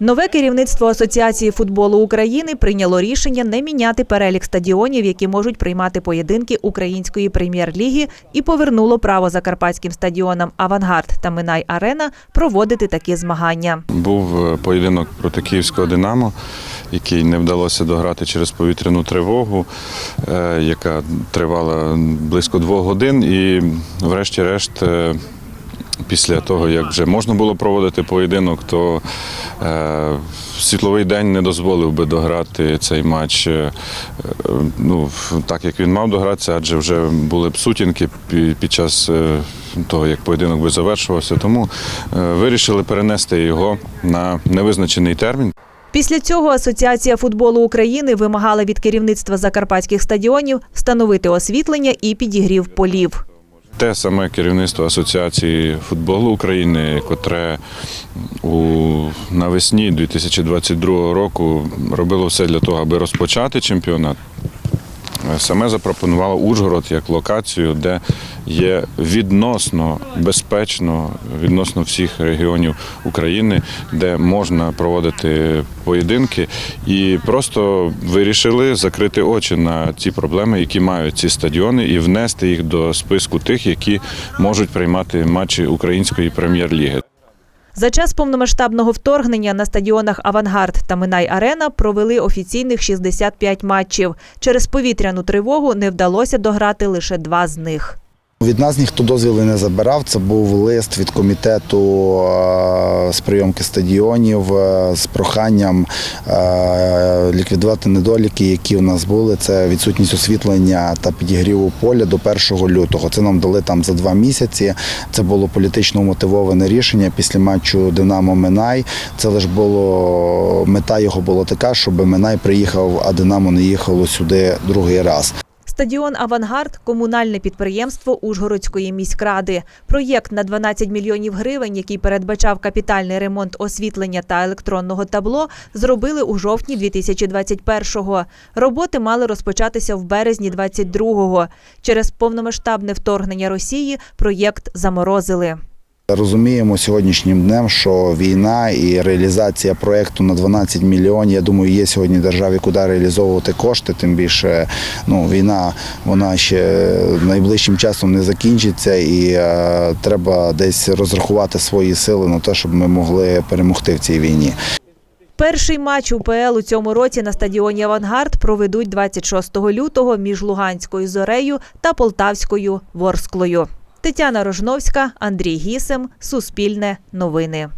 Нове керівництво Асоціації футболу України прийняло рішення не міняти перелік стадіонів, які можуть приймати поєдинки української прем'єр-ліги, і повернуло право закарпатським стадіонам Авангард та Минай Арена проводити такі змагання. Був е, поєдинок проти київського Динамо, який не вдалося дограти через повітряну тривогу, е, яка тривала близько двох годин. І, врешті-решт, е, після того, як вже можна було проводити поєдинок, то е, світловий день не дозволив би дограти цей матч. е, Ну, так як він мав догратися, адже вже були б сутінки під час е, того, як поєдинок би завершувався. Тому е, вирішили перенести його на невизначений термін. Після цього Асоціація футболу України вимагала від керівництва закарпатських стадіонів встановити освітлення і підігрів полів. Те саме керівництво Асоціації футболу України, котре у навесні 2022 року робило все для того, аби розпочати чемпіонат. Саме запропонувало Ужгород як локацію, де є відносно безпечно, відносно всіх регіонів України, де можна проводити поєдинки, і просто вирішили закрити очі на ці проблеми, які мають ці стадіони, і внести їх до списку тих, які можуть приймати матчі української прем'єр-ліги. За час повномасштабного вторгнення на стадіонах Авангард та Минай Арена провели офіційних 65 матчів. Через повітряну тривогу не вдалося дограти лише два з них. Від нас ніхто дозвіли не забирав. Це був лист від комітету е, з прийомки стадіонів е, з проханням е, ліквідувати недоліки, які в нас були. Це відсутність освітлення та підігріву поля до 1 лютого. Це нам дали там за два місяці. Це було політично мотивоване рішення після матчу Динамо Минай. Це лише було мета його була така, щоб Минай приїхав, а Динамо не їхало сюди другий раз. Стадіон Авангард комунальне підприємство Ужгородської міськради. Проєкт на 12 мільйонів гривень, який передбачав капітальний ремонт освітлення та електронного табло, зробили у жовтні 2021-го. Роботи мали розпочатися в березні 22-го. Через повномасштабне вторгнення Росії проєкт заморозили. Розуміємо сьогоднішнім днем, що війна і реалізація проєкту на 12 мільйонів, я думаю, є сьогодні державі, куди реалізовувати кошти. Тим більше ну, війна вона ще найближчим часом не закінчиться, і е, треба десь розрахувати свої сили на те, щоб ми могли перемогти в цій війні. Перший матч УПЛ у цьому році на стадіоні Авангард проведуть 26 лютого між Луганською зорею та Полтавською Ворсклою. Тетяна Рожновська, Андрій Гісем, Суспільне новини.